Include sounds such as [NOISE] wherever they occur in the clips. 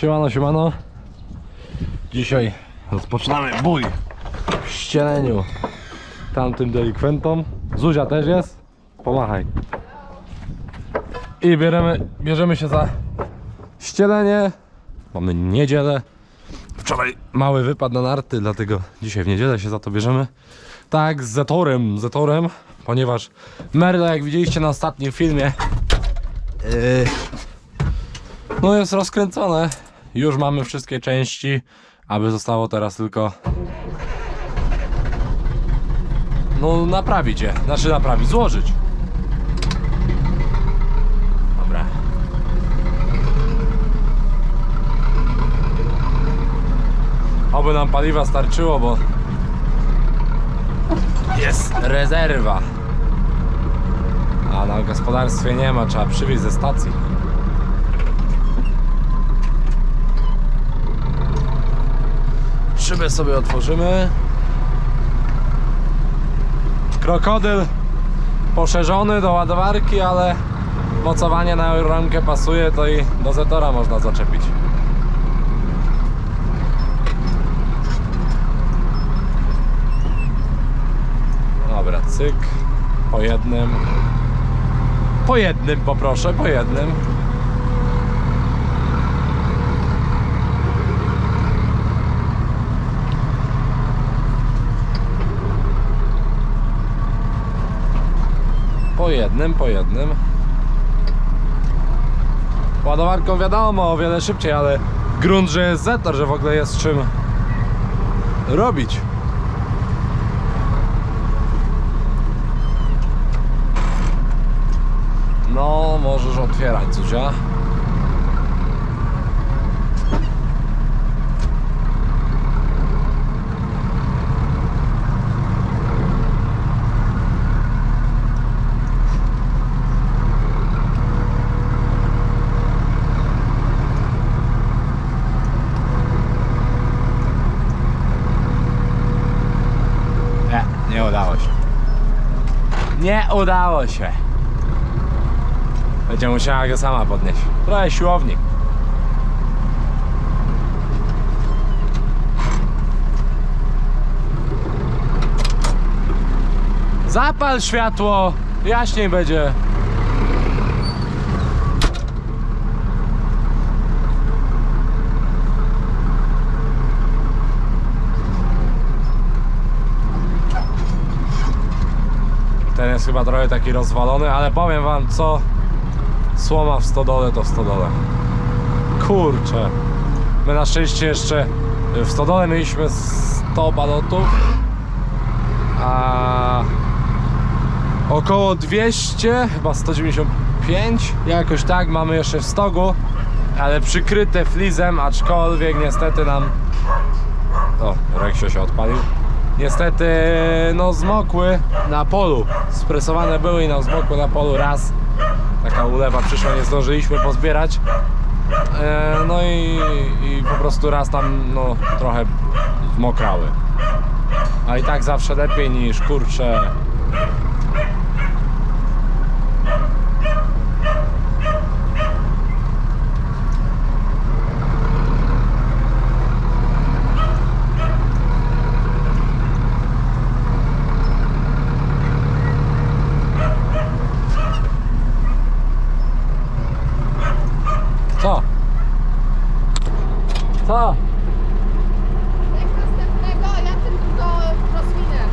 Siemano, siemano. Dzisiaj rozpoczynamy bój w ścieleniu tamtym delikwentom. Zuzia też jest. Pomachaj. I bierzemy, bierzemy się za ścielenie. Mamy niedzielę. Wczoraj mały wypad na narty, dlatego dzisiaj w niedzielę się za to bierzemy. Tak, z Zetorem, Zetorem, ponieważ Merle, jak widzieliście na ostatnim filmie, yy, no jest rozkręcone. Już mamy wszystkie części, aby zostało teraz tylko no naprawić je, znaczy naprawić, złożyć. Dobra. Oby nam paliwa starczyło, bo jest rezerwa. A na gospodarstwie nie ma, trzeba przywieźć ze stacji. Szybę sobie otworzymy. Krokodyl poszerzony do ładowarki, ale mocowanie na ramkę pasuje, to i do Zetora można zaczepić. Dobra, cyk. Po jednym. Po jednym poproszę, po jednym. Po jednym, po jednym. Ładowarką wiadomo, o wiele szybciej, ale grunt, że jest zetor, że w ogóle jest czym robić. No, możesz otwierać, Zuzia. Nie, nie udało się. Nie udało się. Będzie musiała go sama podnieść. Trochę siłownik. Zapal światło, jaśniej będzie. Chyba trochę taki rozwalony, ale powiem wam co Słoma w stodole to w stodole. Kurczę. My na szczęście jeszcze w stodole mieliśmy 100 balotów, a około 200, chyba 195, jakoś tak mamy jeszcze w stogu, ale przykryte flizem, aczkolwiek niestety nam... O, Reksio się odpalił. Niestety, no zmokły na polu. Spresowane były i nam zmokły na polu raz taka ulewa przyszła, nie zdążyliśmy pozbierać. E, no i, i po prostu raz tam no, trochę mokrały. A i tak zawsze lepiej niż kurcze. Co? Co? Jak następnego, a ja tylko rozwinę.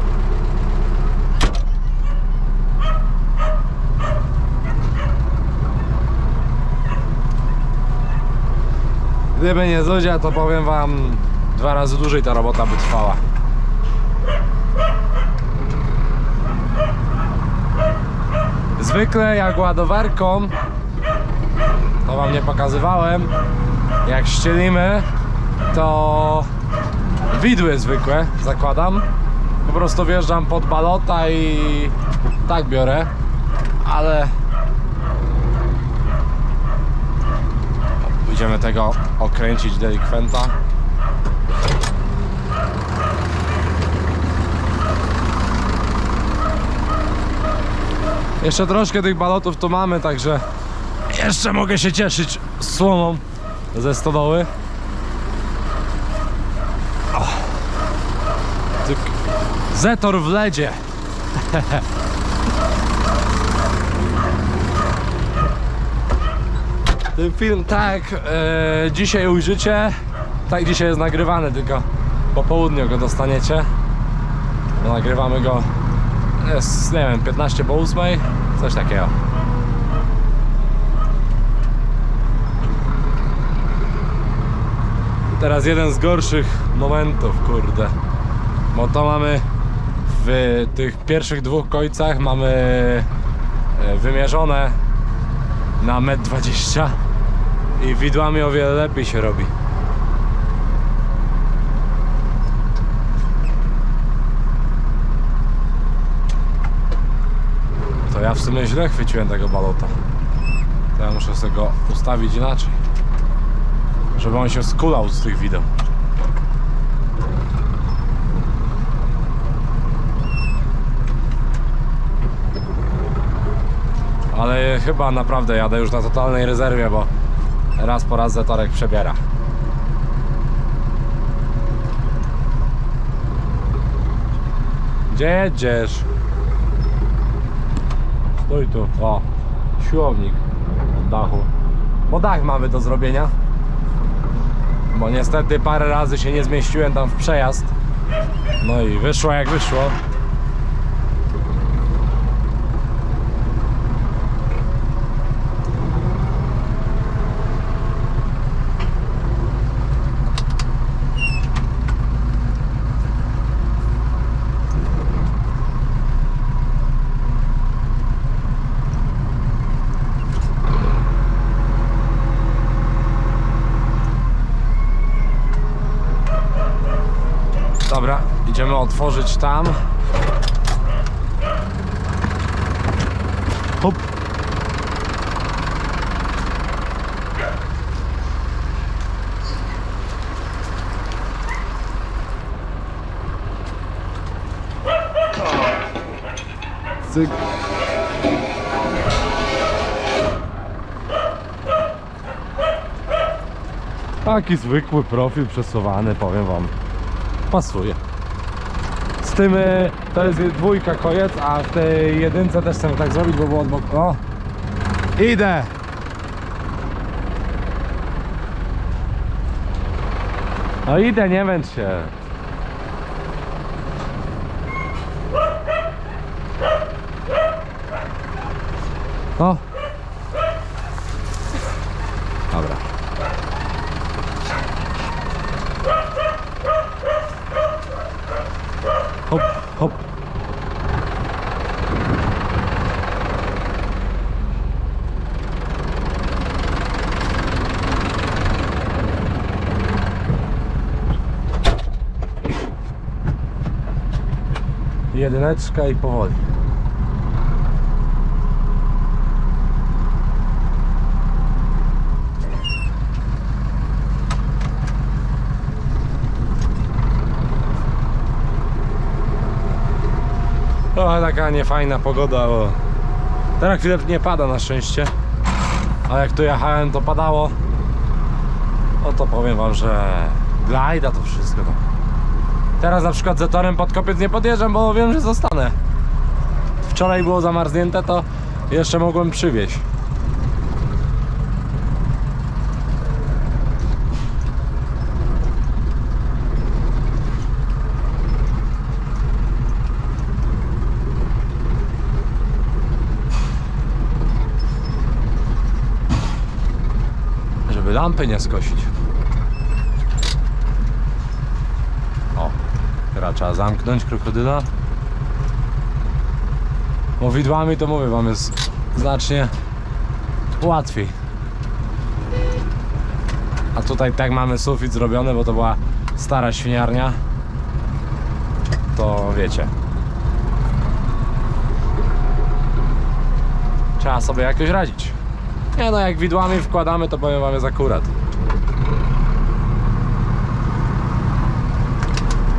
Gdyby nie Zuzia, to powiem wam dwa razy dłużej ta robota by trwała. Zwykle jak ładowarką, to wam nie pokazywałem, jak ścielimy, to widły zwykłe zakładam. Po prostu wjeżdżam pod balota i tak biorę, ale Idziemy tego okręcić delikwenta. Jeszcze troszkę tych balotów tu mamy, także jeszcze mogę się cieszyć słomą ze stodoły. O. Tyk. Zetor w ledzie. [LAUGHS] Ten film tak e, dzisiaj ujrzycie, tak dzisiaj jest nagrywany, tylko po południu go dostaniecie. Bo nagrywamy go jest, nie wiem, 15 po 8, coś takiego. Teraz jeden z gorszych momentów, kurde. Bo to mamy w tych pierwszych dwóch końcach mamy e, wymierzone na 1,20 m i widłami o wiele lepiej się robi. To ja w sumie źle chwyciłem tego balota. To ja muszę sobie go ustawić inaczej. Żeby on się skulał z tych wideł. Ale chyba naprawdę jadę już na totalnej rezerwie, bo raz po raz zetorek przebiera. Gdzie jedziesz? Stój tu. O, siłownik od dachu. Bo dach mamy do zrobienia. Bo niestety parę razy się nie zmieściłem tam w przejazd. No i wyszło jak wyszło. Dobra, idziemy otworzyć tam. Hop. Cyk. Taki zwykły profil przesuwany, powiem wam pasuje. Tym y, to jest dwójka kojec, a w tej jedynce też chcę tak zrobić, bo było od boku. O! Idę! No idę, nie męcz się. O! Dobra. Hop. Jedyneczka i powoli. Trochę taka niefajna pogoda, bo teraz chwilę nie pada na szczęście. A jak tu jechałem to padało. No to powiem wam, że glajda to wszystko. No. Teraz na przykład zetorem pod kopiec nie podjeżdżam, bo wiem, że zostanę. Wczoraj było zamarznięte, to jeszcze mogłem przywieźć. Żeby lampy nie skosić. O, teraz trzeba zamknąć krokodyla. Mowidłami to mówię wam jest znacznie łatwiej. A tutaj tak mamy sufit zrobiony, bo to była stara świniarnia. To wiecie. Trzeba sobie jakoś radzić. Nie no, jak widłami wkładamy, to powiem wam jest akurat.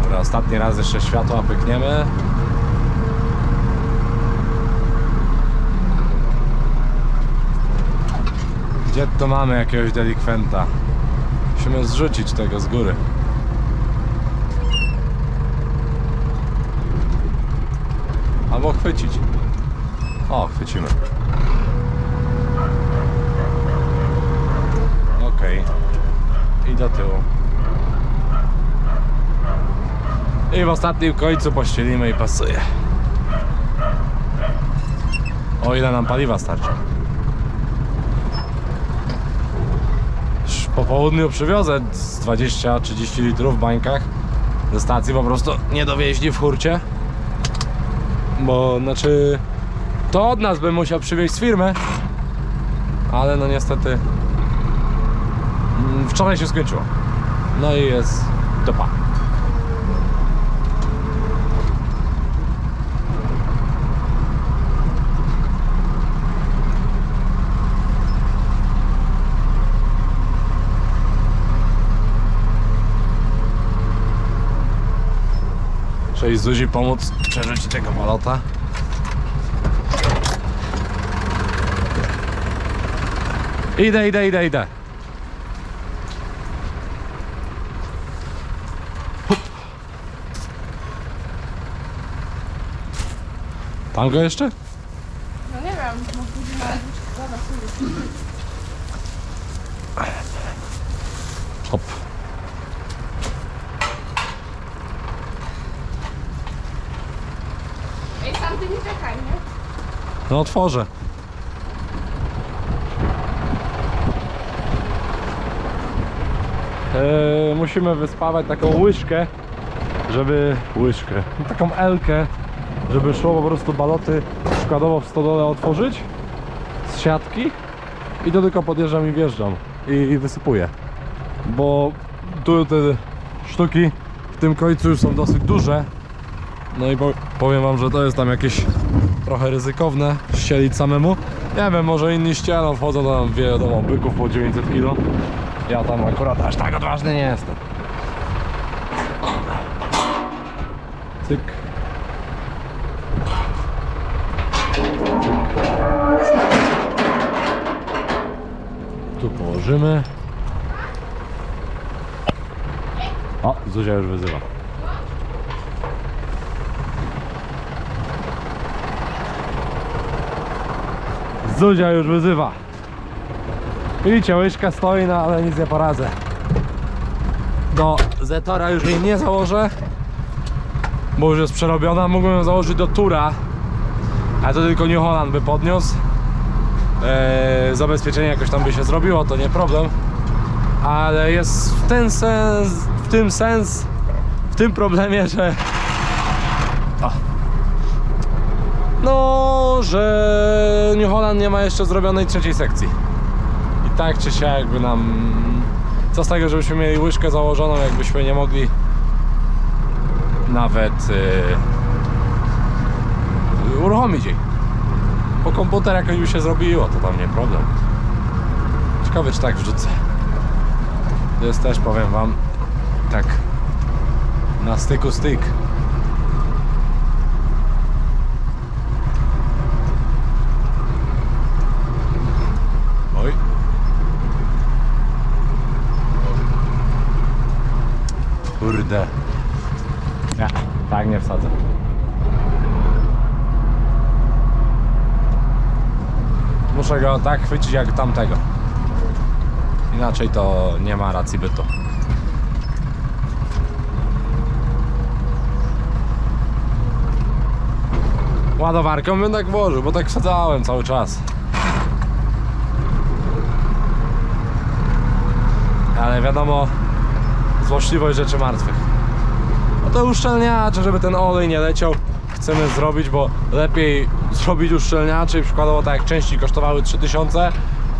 Dobra, ostatni raz jeszcze światła pykniemy. Gdzie to mamy jakiegoś delikwenta? musimy zrzucić tego z góry. Albo chwycić. O, chwycimy. I do tyłu. I w ostatnim końcu pościelimy i pasuje. O ile nam paliwa starczy. Już Po południu przywiozę z 20-30 litrów w bańkach ze stacji po prostu nie dowieźli w hurcie. Bo znaczy to od nas bym musiał przywieźć z firmy. Ale no niestety wczoraj się skończyło. No i jest dopa. Cześć Zuzi pomóc przerzucić tego balota. Idę, idę, idę, idę. Tam go jeszcze? No nie wiem, no później na Dobra, pójdę. Hop. Ej, tam ty nie czekaj, nie? No otworzę. Eee, musimy wyspawać taką łyżkę, żeby łyżkę, taką elkę, żeby szło po prostu baloty przykładowo w stodole otworzyć z siatki i to tylko podjeżdżam i wjeżdżam i, i wysypuję. Bo tu te sztuki w tym końcu już są dosyć duże. No i po, powiem wam, że to jest tam jakieś trochę ryzykowne ścielić samemu. Nie wiem, może inni ścielą, wchodzą tam wiadomo byków po 900 kg. Ja tam akurat aż tak odważny nie jestem. Cyk. Położymy. O, Zuzia już wyzywa. Zuzia już wyzywa. Widzicie, łyżka stoi, no ale nic nie poradzę. Do Zetora już jej nie założę, bo już jest przerobiona. Mógłbym ją założyć do Tura, ale to tylko New Holland by podniósł. Eee, zabezpieczenie jakoś tam by się zrobiło, to nie problem. Ale jest w ten sens, w tym sens, w tym problemie, że o. No, że New Holland nie ma jeszcze zrobionej trzeciej sekcji. I tak czy siak jakby nam... Co z tego, żebyśmy mieli łyżkę założoną, jakbyśmy nie mogli nawet yy, uruchomić jej. Po komputer jakoś by się zrobiło, to tam nie problem. Ciekawe czy tak wrzucę. To jest też, powiem wam, tak na styku styk. Oj. Kurde. Ja, tak nie wsadzę. Go tak chwycić jak tamtego. Inaczej to nie ma racji bytu. Ładowarką bym tak włożył, bo tak wsadzałem cały czas. Ale wiadomo, złośliwość rzeczy martwych. No to uszczelniacze, żeby ten olej nie leciał, chcemy zrobić, bo lepiej zrobić uszczelniacze i przykładowo tak jak części kosztowały 3000,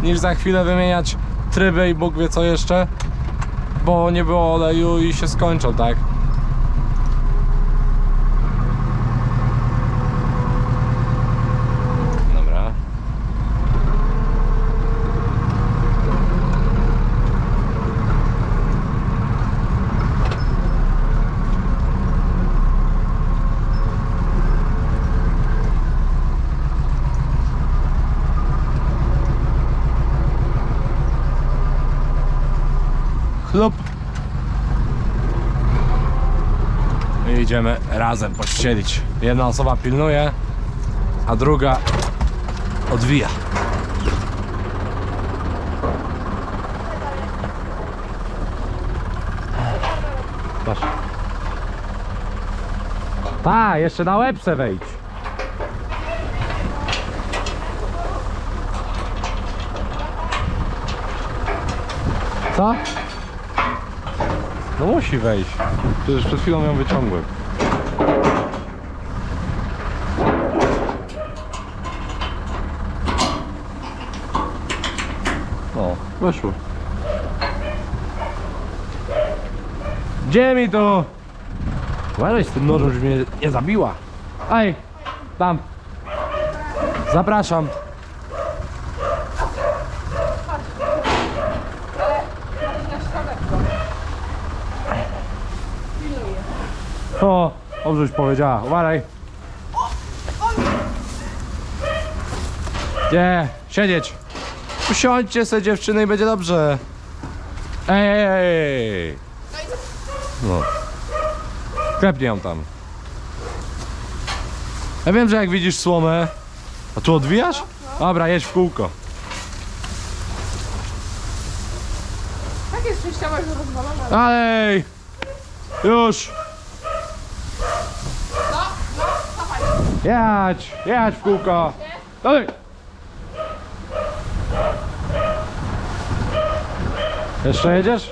niż za chwilę wymieniać tryby i Bóg wie co jeszcze, bo nie było oleju i się skończą, tak? Idziemy razem pościelić. Jedna osoba pilnuje, a druga odwija. Patrz. Ta, jeszcze na łebce wejdź. Co? No musi wejść. Przecież przed chwilą ją wyciągłem. No, weszło. Gdzie mi to? Uważaj z tym nożem, żeby mnie nie zabiła. Ej, tam. Zapraszam. O, dobrze już powiedziała. Uważaj. Nie, siedzieć. Usiądźcie se dziewczyny i będzie dobrze. Ej. No. Klepnij ją tam. Ja wiem, że jak widzisz słomę... A tu odwijasz? Dobra, jedź w kółko. Tak jest częściowo już rozwalona. Ej! Już! No, no, dawaj. Jadź! Jadź w kółko! Dalej! Jeszcze jedziesz?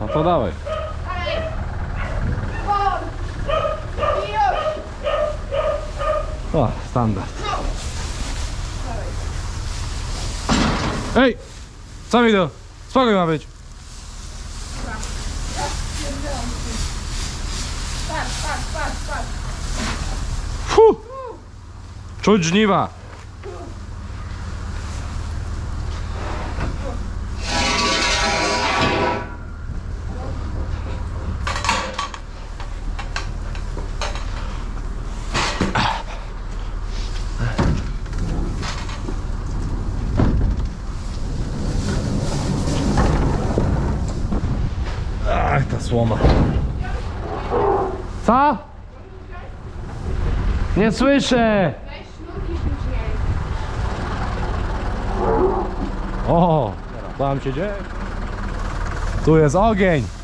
No to dawaj. O, standard. Ej! Co mi to? Spokój ma być. Pierdzielam się. Patrz, patrz, patrz, patrz. Fu! Czuć żniwa. Ach, ta słoma. Co? Nie słyszę! O, tam się dzieje. Tu jest ogień.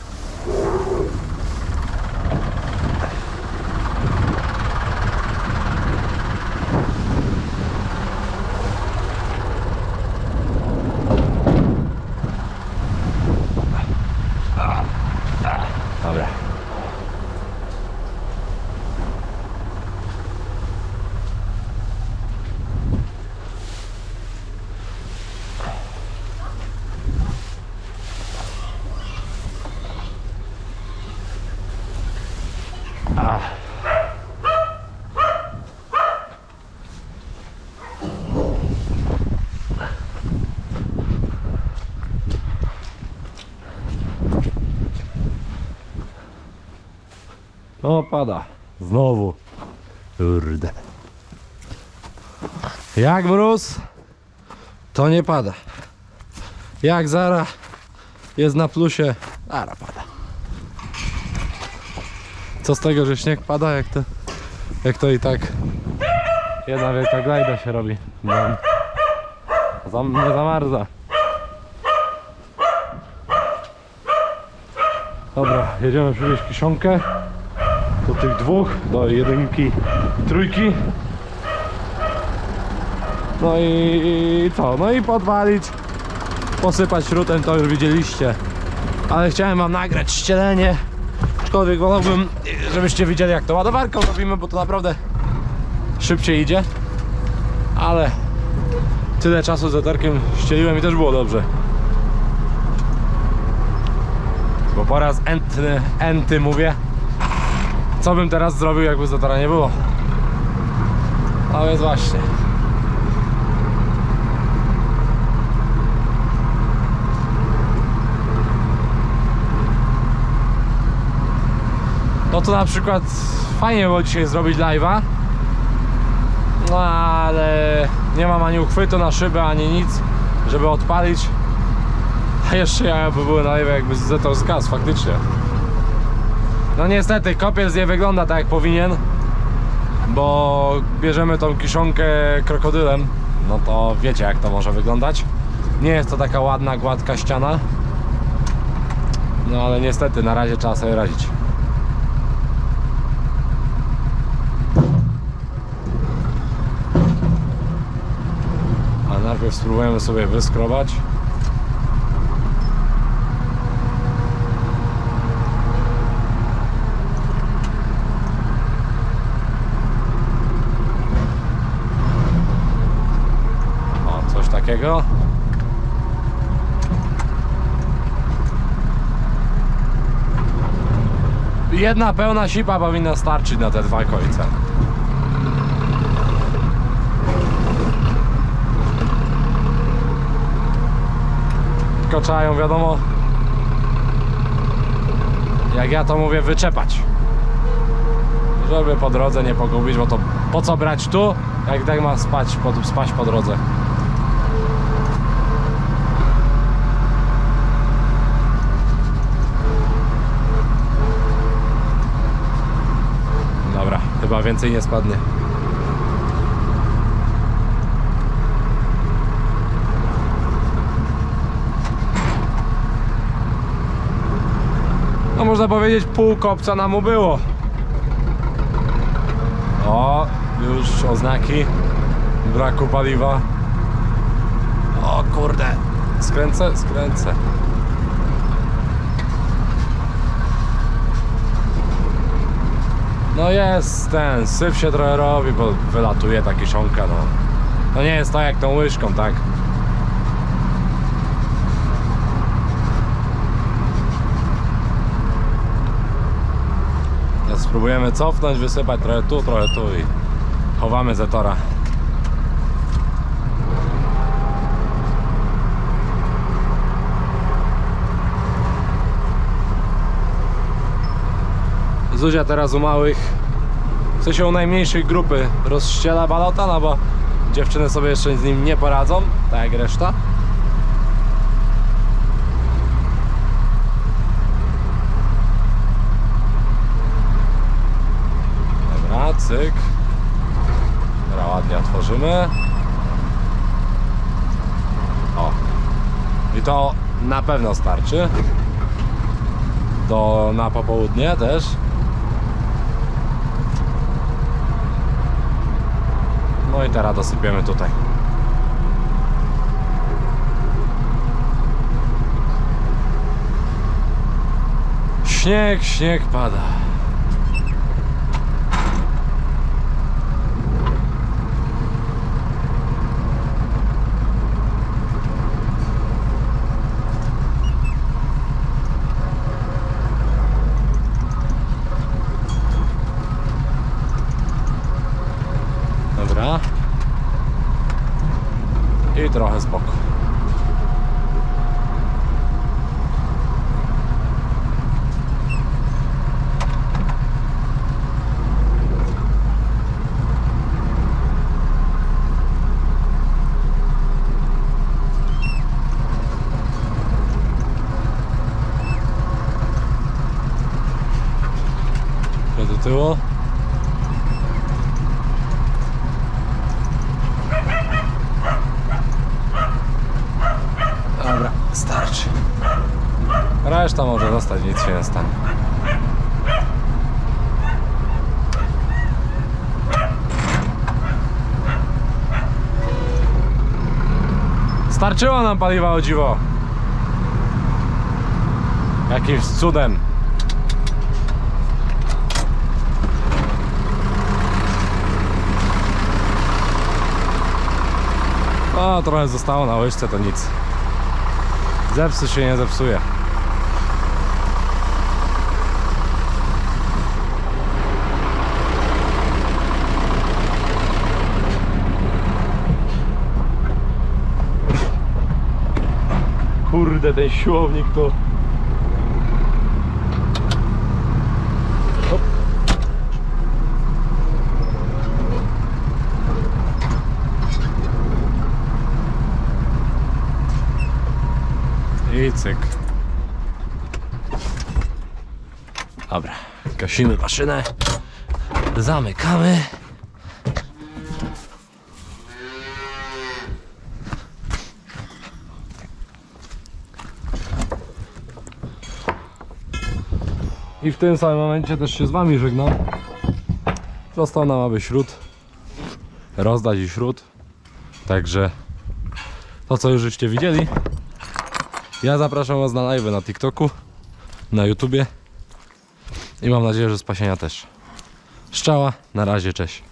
O, pada. Znowu. Kurde. Jak mróz, to nie pada. Jak zara jest na plusie, zara pada. Co z tego, że śnieg pada, jak to, jak to i tak jedna wielka glajda się robi. No. Zam, nie zamarza. Dobra, jedziemy przywieźć kiszonkę do tych dwóch, do jedynki trójki. No i, co? No i podwalić, posypać śrutem, to już widzieliście. Ale chciałem wam nagrać ścielenie. Aczkolwiek wolałbym, żebyście widzieli jak to ładowarką robimy, bo to naprawdę szybciej idzie. Ale tyle czasu z eterkiem ścieliłem i też było dobrze. Bo po raz entny, enty mówię. Co bym teraz zrobił, jakby Zatora nie było? A więc właśnie. No to na przykład fajnie było dzisiaj zrobić live'a. No ale nie mam ani uchwytu na szybę, ani nic, żeby odpalić. A jeszcze ja by były na lewie jakby zetor z gaz, faktycznie. No niestety, kopiec nie wygląda tak jak powinien, bo bierzemy tą kiszonkę krokodylem, no to wiecie jak to może wyglądać. Nie jest to taka ładna, gładka ściana. No ale niestety, na razie trzeba sobie radzić. A najpierw spróbujemy sobie wyskrobać. O, coś takiego. Jedna pełna sipa powinna starczyć na te dwa końce. Tylko trzeba ją wiadomo jak ja to mówię wyczepać żeby po drodze nie pogubić, bo to po co brać tu, jak tak ma spać po, spać po drodze. Więcej nie spadnie. No można powiedzieć pół kopca nam ubyło. O, już oznaki braku paliwa. O kurde, skręcę, skręcę. No jest ten, syf się trochę robi, bo wylatuje ta kiszonka, no. To nie jest tak jak tą łyżką, tak? Teraz spróbujemy cofnąć, wysypać trochę tu, trochę tu i chowamy zetora. Zuzia teraz u małych, w sensie u najmniejszej grupy rozściela balota, no bo dziewczyny sobie jeszcze z nim nie poradzą, tak jak reszta. Dobra, cyk. Dobra, ładnie otworzymy. O. I to na pewno starczy. Do na popołudnie też. No i teraz dosypiemy tutaj. Śnieg, śnieg pada. Dobra. I trochę z boku. Do tyłu. Dobra, starczy. Reszta może zostać, nic się nie stanie. Starczyło nam paliwa o dziwo. Jakimś cudem. O, trochę zostało na łyżce, to nic. Zepsu się nie zepsuje. Kurde, ten siłownik to... Hop. I i cyk. Dobra, gasimy maszynę. Zamykamy. I w tym samym momencie też się z wami żegnam. Został nam aby śród. Rozdać i śród. Także to co już żeście widzieli. Ja zapraszam was na live na TikToku, na YouTubie. I mam nadzieję, że z pasienia też. Szczała, na razie, cześć.